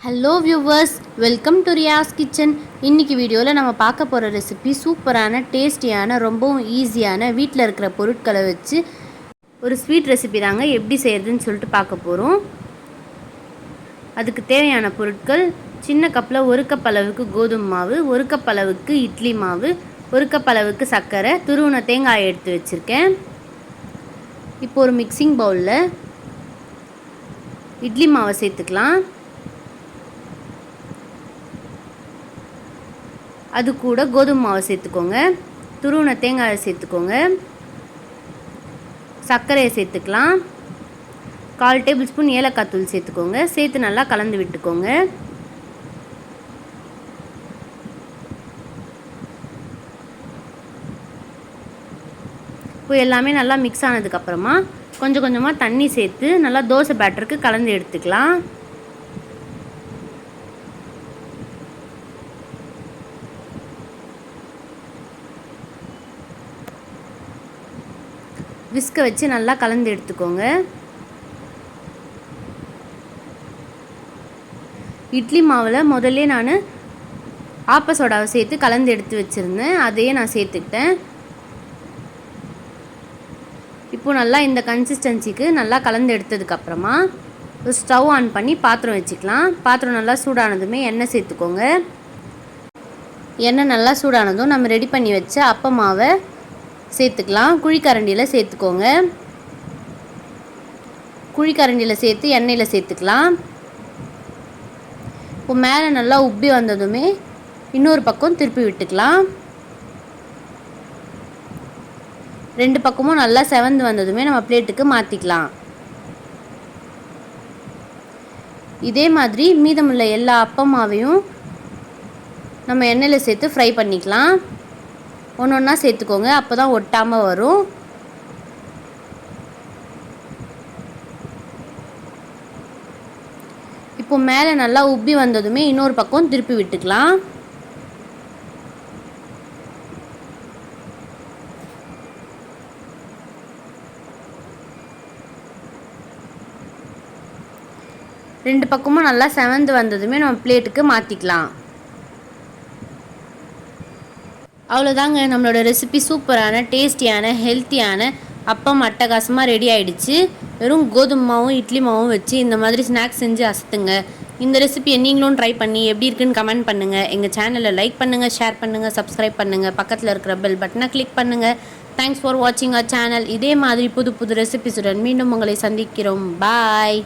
Hello viewers welcome to Riyas kitchen இன்னைக்கு வீடியோவில் நம்ம பார்க்க போகிற ரெசிபி சூப்பரான டேஸ்டியான ரொம்பவும் ஈஸியான வீட்டில் இருக்கிற பொருட்களை வச்சு ஒரு ஸ்வீட் ரெசிபி தாங்க எப்படி செய்கிறதுன்னு சொல்லிட்டு பார்க்க போகிறோம் அதுக்கு தேவையான பொருட்கள் சின்ன கப்பில் ஒரு கப் அளவுக்கு கோதுமை மாவு ஒரு கப் அளவுக்கு இட்லி மாவு ஒரு கப் அளவுக்கு சர்க்கரை துருவன தேங்காய் எடுத்து வச்சுருக்கேன். இப்போ ஒரு மிக்சிங் பவுலில் இட்லி மாவை சேர்த்துக்கலாம். அது கூட கோதுமை மாவை சேர்த்துக்கோங்க. துருவன தேங்காயை சேர்த்துக்கோங்க. சர்க்கரையை சேர்த்துக்கலாம். கால் டேபிள் ஸ்பூன் ஏலக்காய் தூள் சேர்த்துக்கோங்க. சேர்த்து நல்லா கலந்து விட்டுக்கோங்க. இப்போ எல்லாமே நல்லா மிக்ஸ் ஆனதுக்கப்புறமா கொஞ்சம் கொஞ்சமாக தண்ணி சேர்த்து நல்லா தோசை பேட்டருக்கு கலந்து எடுத்துக்கலாம். விஸ்க வச்சு நல்லா கலந்து எடுத்துக்கோங்க. இட்லி மாவில் முதல்ல நான் ஆப்ப சோடாவை சேர்த்து கலந்து எடுத்து வச்சுருந்தேன். அதையே நான் சேர்த்துக்கிட்டேன். இப்போ நல்லா இந்த கன்சிஸ்டன்சிக்கு நல்லா கலந்து எடுத்ததுக்கப்புறமா ஸ்டவ் ஆன் பண்ணி பாத்திரம் வச்சுக்கலாம். பாத்திரம் நல்லா சூடானதுமே எண்ணெய் சேர்த்துக்கோங்க. எண்ணெய் நல்லா சூடானதும் நம்ம ரெடி பண்ணி வச்ச அப்ப மாவை சேர்த்துக்கலாம். குழிக்கரண்டியில் சேர்த்துக்கோங்க. குழிக்கரண்டியில் சேர்த்து எண்ணெயில் சேர்த்துக்கலாம். இப்போ மேலே நல்லா உப்பி வந்ததுமே இன்னொரு பக்கம் திருப்பி விட்டுக்கலாம். ரெண்டு பக்கமும் நல்லா செவந்து வந்ததுமே நம்ம பிளேட்டுக்கு மாற்றிக்கலாம் இதே மாதிரி மீதமுள்ள எல்லா அப்பமாவையும் நம்ம எண்ணெயில் சேர்த்து ஃப்ரை பண்ணிக்கலாம். ஒன்று ஒன்றா சேர்த்துக்கோங்க அப்போ தான் ஒட்டாமல் வரும். இப்போ மேலே நல்லா உப்பி வந்ததுமே இன்னொரு பக்கம் திருப்பி விட்டுக்கலாம். ரெண்டு பக்கமும் நல்லா செவந்து வந்ததுமே நம்ம பிளேட்டுக்கு மாற்றிக்கலாம் அவ்வளோதாங்க நம்மளோட ரெசிபி சூப்பரான டேஸ்டியான ஹெல்த்தியான அப்பம் அட்டகாசமாக ரெடி ஆகிடுச்சு வெறும் கோதுமை மாவும் இட்லி மாவும் வச்சு இந்த மாதிரி ஸ்நாக்ஸ் செஞ்சு அசத்துங்க. இந்த ரெசிபியை நீங்களும் ட்ரை பண்ணி எப்படி இருக்குன்னு கமெண்ட் பண்ணுங்கள் எங்கள் சேனலை லைக் பண்ணுங்கள் ஷேர் பண்ணுங்கள் சப்ஸ்கிரைப் பண்ணுங்கள் பக்கத்தில் இருக்கிற பெல் பட்டனை கிளிக் பண்ணுங்கள் தேங்க்ஸ் ஃபார் வாட்சிங் அ சேனல் இதே மாதிரி புது புது ரெசிபிஸுடன் மீண்டும் உங்களை சந்திக்கிறோம். பாய்